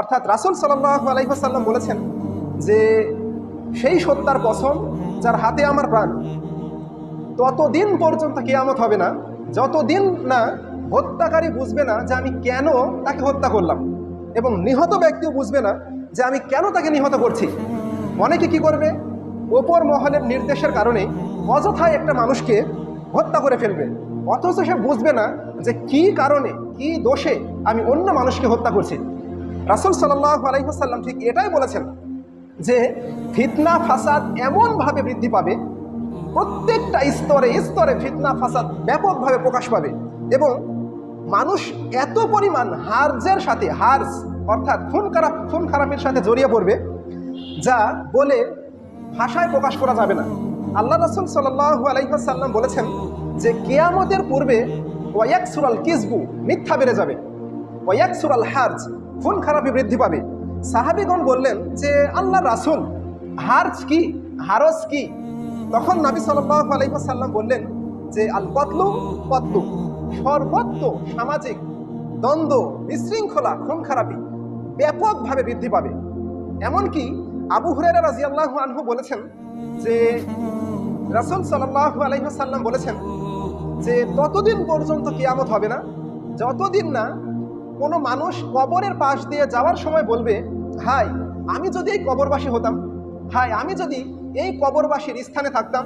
অর্থাৎ রাসুল সাল্লাহ বলেছেন যে, সেই সত্তার কসম যার হাতে আমার প্রাণ, ততদিন পর্যন্ত কেয়ামত হবে না, যতদিন না হত্যাকারী বুঝবে না যে আমি কেন তাকে হত্যা করলাম এবং নিহত ব্যক্তিও বুঝবে না যে আমি কেন তাকে নিহত করছি। অনেকে কি করবে? ওপর মহলের নির্দেশের কারণে অযথায় একটা মানুষকে হত্যা করে ফেলবে। অথচ সে বুঝবে না যে কি কারণে, কি দোষে আমি অন্য মানুষকে হত্যা করছি। রাসুল সাল্লাহ আলাইসাল্লাম ঠিক এটাই বলেছেন যে ফিতনা ফাসাদ এমনভাবে বৃদ্ধি পাবে, প্রত্যেকটা স্তরে স্তরে ফিতনা ফাসাদ ব্যাপকভাবে প্রকাশ পাবে এবং মানুষ এত পরিমাণ হার্জের সাথে, হার্জ অর্থাৎ খুন খারাপ, খুন খারাপের সাথে জড়িয়ে পড়বে যা বলে ভাষায় প্রকাশ করা যাবে না। আল্লাহ রসুল সাল্লাহ আলাইসাল্লাম বলেছেন যে কেয়ামতের পূর্বে ওয়াক সুরাল কিসবু মিথ্যা বেড়ে যাবে ওয়াক সুরাল হার্জ খুন খারাপি বৃদ্ধি পাবে। সাহাবিগণ বললেন যে আল্লাহ রাসুল হার্জ কি, হারস কি? তখন নাবি সাল্লাহ বললেন যে আল কতলু কতলু সর্বত্র সামাজিক দ্বন্দ্ব, বিশৃঙ্খলা, খুন খারাপি ব্যাপকভাবে বৃদ্ধি পাবে। এমনকি আবু হুরেরা রাজি আল্লাহ আনহু বলেছেন যে, রাসুল সাল্লাহ আলাইসাল্লাম বলেছেন যে, ততদিন পর্যন্ত কিয়ামত হবে না, যতদিন না কোনো মানুষ কবরের পাশ দিয়ে যাওয়ার সময় বলবে, হাই, আমি যদি এই কবরবাসী হতাম, হাই, আমি যদি এই কবরবাসীর স্থানে থাকতাম,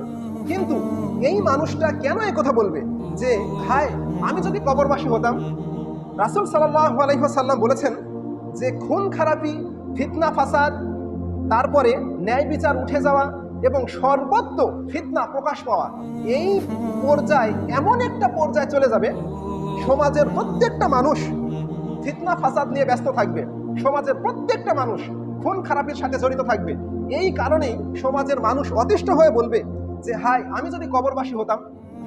কিন্তু এই মানুষটা কেন এই কথা বলবে যে, হাই, আমি যদি কবরবাসী হতাম? রাসুল সাল্লাহ বলেছেন যে, খুন খারাপি, ফিতনা ফাসাদ, তারপরে ন্যায় বিচার উঠে যাওয়া এবং সর্বত্র ফিতনা প্রকাশ পাওয়া, এই পর্যায়ে এমন একটা পর্যায়ে চলে যাবে, সমাজের প্রত্যেকটা মানুষ ফিতনা, ফাসাদ নিয়ে ব্যস্ত থাকবে। সমাজের প্রত্যেকটা মানুষ খুন খারাপের সাথে জড়িত থাকবে। এই কারণেই সমাজের মানুষ অতিষ্ঠ হয়ে বলবে যে, হাই, আমি যদি কবরবাসী হতাম,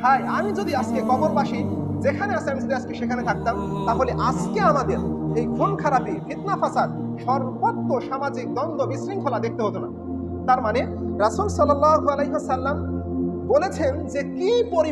হাই, আমি যদি আজকে কবরবাসী, যেখানে আছে, আমি যদি আজকে সেখানে থাকতাম, তাহলে আজকে আমাদের এই খুন খারাপি, ফিতনা, ফাসাদ সর্বত্র সামাজিক দ্বন্দ্ব, বিশৃঙ্খলা দেখতে হতো না। তার মানে রাসুল সাল্লাহ আলাইসাল্লাম বলেছেন যে, কি পরি